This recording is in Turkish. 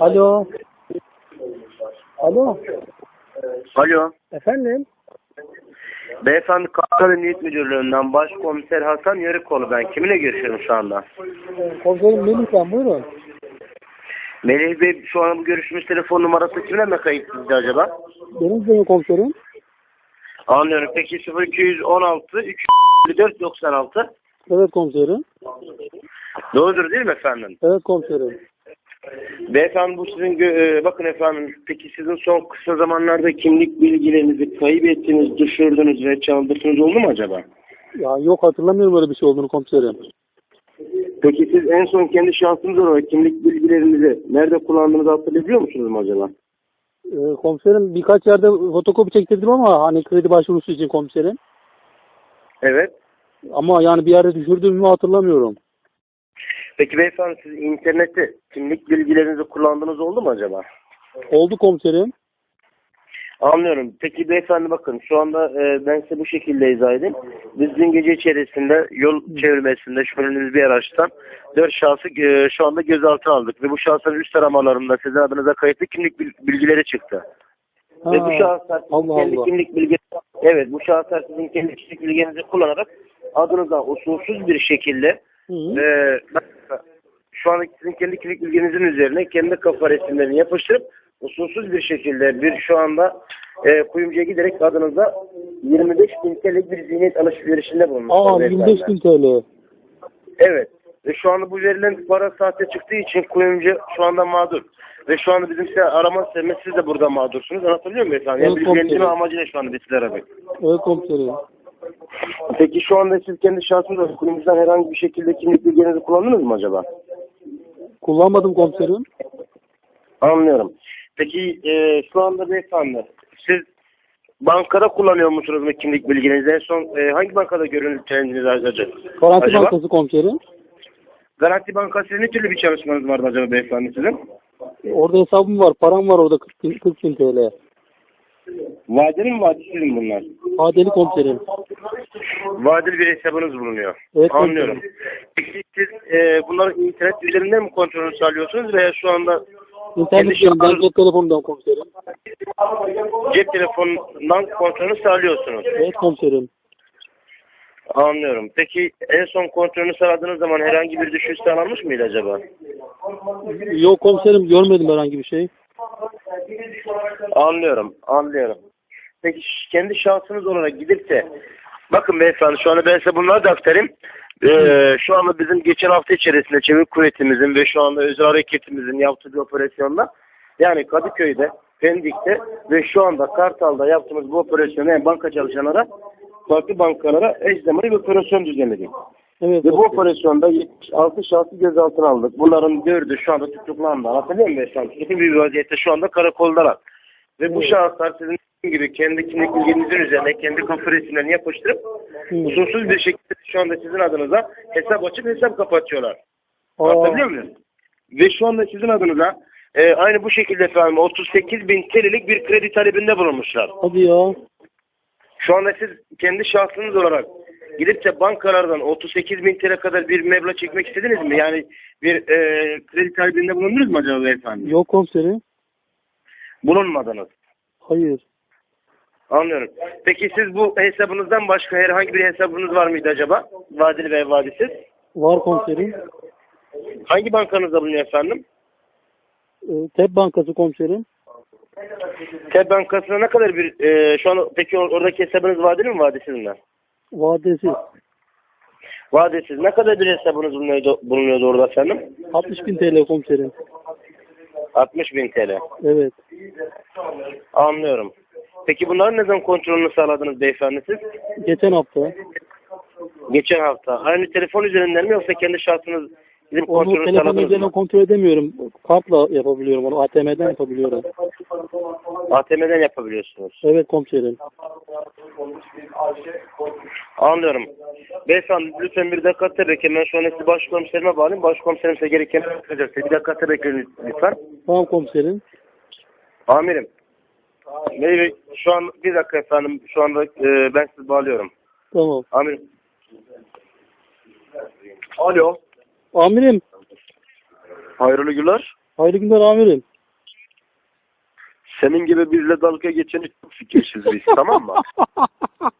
Alo. Alo. Alo. Efendim? Beyefendi Kankara Emniyet Müdürlüğü'nden Başkomiser Hasan Yarıkoğlu ben. Kiminle görüşüyorum şu anda? Komiserim Melih ben buyurun. Melih Bey şu an bu görüşümüz telefon numarası kimle mi kayıtlıydı acaba? Benim de komiserim. Anlıyorum. Peki 0216 354 96 Evet komiserim. Doğrudur değil mi efendim? Evet komiserim. Beyefendi bu sizin gö- e, bakın efendim peki sizin son kısa zamanlarda kimlik bilgilerinizi kaybettiniz, düşürdünüz ve çaldırdınız oldu mu acaba? Ya yok hatırlamıyorum öyle bir şey olduğunu komiserim. Peki siz en son kendi şahsınız olarak kimlik bilgilerinizi nerede kullandığınızı hatırlayabiliyor musunuz mu acaba? Ee, komiserim birkaç yerde fotokopi çektirdim ama hani kredi başvurusu için komiserim. Evet. Ama yani bir yerde düşürdüğümü hatırlamıyorum. Peki beyefendi siz internette kimlik bilgilerinizi kullandığınız oldu mu acaba? Oldu komiserim. Anlıyorum. Peki beyefendi bakın şu anda e, ben size bu şekilde izah edeyim. Biz dün gece içerisinde yol çevirmesinde şüphelendiğimiz bir araçtan dört şahsı e, şu anda gözaltına aldık. Ve bu şahsların üst aramalarında sizin adınıza kayıtlı kimlik bil- bilgileri çıktı. Ve bu Ha, şahıslar Allah kendi Allah. kimlik bilgi evet bu şahıslar sizin kendi kimlik bilgilerinizi kullanarak adınıza usulsüz bir şekilde Hı -hı. ben- şu anda sizin kendi kimlik bilginizin üzerine kendi kafa resimlerini yapıştırıp usulsüz bir şekilde bir şu anda e, kuyumcuya giderek adınıza 25 bin TL'lik bir zihniyet alışverişinde bulunmuşlar. Aa beyefendi. 25 bin TL. Evet. Ve şu anda bu verilen para sahte çıktığı için kuyumcu şu anda mağdur. Ve şu anda bizim size arama sistemimiz siz de burada mağdursunuz. Anlatabiliyor muyum efendim? Yani Evet, bilgilendirme amacıyla şu anda biz sizi aradık. Evet komiserim. Peki şu anda siz kendi şahsınızda kuyumcudan herhangi bir şekilde kimlik bilgilerinizi kullandınız mı acaba? Kullanmadım komiserim. Anlıyorum. Peki e, şu anda beyefendi siz bankada kullanıyor musunuz mu kimlik bilginizi? En son e, hangi bankada görüntülendiniz acaba? Garanti Acaba? Bankası komiserim. Garanti Bankası ne türlü bir çalışmanız vardı acaba beyefendi sizin? Orada hesabım var. Param var orada 40 bin, 40 bin TL. Vadeli mi vadisiz mi bunlar? Adeli komiserim. Vadeli bir hesabınız bulunuyor. Evet, Anlıyorum. Peki siz e, bunların internet üzerinden mi kontrolünü sağlıyorsunuz veya şu anda İnternet üzerinden cep telefonundan komiserim. cep telefonundan kontrolünü sağlıyorsunuz? Evet komiserim. Anlıyorum. Peki en son kontrolünü sağladığınız zaman herhangi bir düşüş sağlanmış mıydı acaba? Yok komiserim görmedim herhangi bir şey. Anlıyorum, anlıyorum. Peki kendi şahsınız olarak gidip de bakın beyefendi şu anda ben size bunları da aktarayım. Ee, şu anda bizim geçen hafta içerisinde çevik kuvvetimizin ve şu anda özel hareketimizin yaptığı bir operasyonda yani Kadıköy'de, Pendik'te ve şu anda Kartal'da yaptığımız bu operasyonu yani banka çalışanlara farklı bankalara eş zamanlı bir operasyon düzenledik. Evet Ve bu komiserim. operasyonda 76 şahsı gözaltına aldık. Bunların dördü şu anda tutuklandı. Anlatabiliyor muyum efendim? Tutuklu bir vaziyette şu anda karakoldalar. Ve bu Evet. şahıslar sizin gibi kendi kimlik bilginizin üzerine kendi kafa resimlerini yapıştırıp usulsüz bir şekilde şu anda sizin adınıza hesap açıp hesap kapatıyorlar. Anlatabiliyor muyum? Ve şu anda sizin adınıza e, aynı bu şekilde efendim 38 bin TL'lik bir kredi talebinde bulunmuşlar. hadi ya. Şu anda siz kendi şahsınız olarak gidip de bankalardan 38 bin TL kadar bir meblağ çekmek istediniz mi? Yani bir e, kredi talebinde bulundunuz mu acaba beyefendi? Yok komiserim. Bulunmadınız. Hayır. Anlıyorum. Peki siz bu hesabınızdan başka herhangi bir hesabınız var mıydı acaba? Vadeli ve vadisiz. Var komiserim. Hangi bankanızda bulunuyor efendim? Ee, TEB Bankası komiserim. TEB Bankası'na ne kadar bir e, şu an peki or- oradaki hesabınız vadeli mi vadisiz mi? Vadesi. Vadesiz. Ne kadar bir hesabınız bulunuyordu, bulunuyordu orada efendim? 60 bin TL komiserim. 60 bin TL. Evet. Anlıyorum. Peki bunların ne zaman kontrolünü sağladınız beyefendi siz? Geçen hafta. Geçen hafta. Aynı telefon üzerinden mi yoksa kendi şahsınız Onu kontrolünü telefon sağladınız üzerinden mı? kontrol edemiyorum. Kartla yapabiliyorum onu. ATM'den yapabiliyorum. ATM'den yapabiliyorsunuz. Evet komiserim. Anlıyorum. Beyefendi lütfen bir dakika ki ben şu an sizi başkomiserime bağlayayım. Başkomiserim size gereken. Bir dakika ki lütfen. Tamam komiserim. Amirim. Bey, şu an bir dakika efendim. Şu anda e, ben sizi bağlıyorum. Tamam. Amirim. Alo. Amirim Hayırlı günler. Hayırlı günler amirim. Senin gibi bizle dalga geçeni çok fikirsiz biz tamam mı?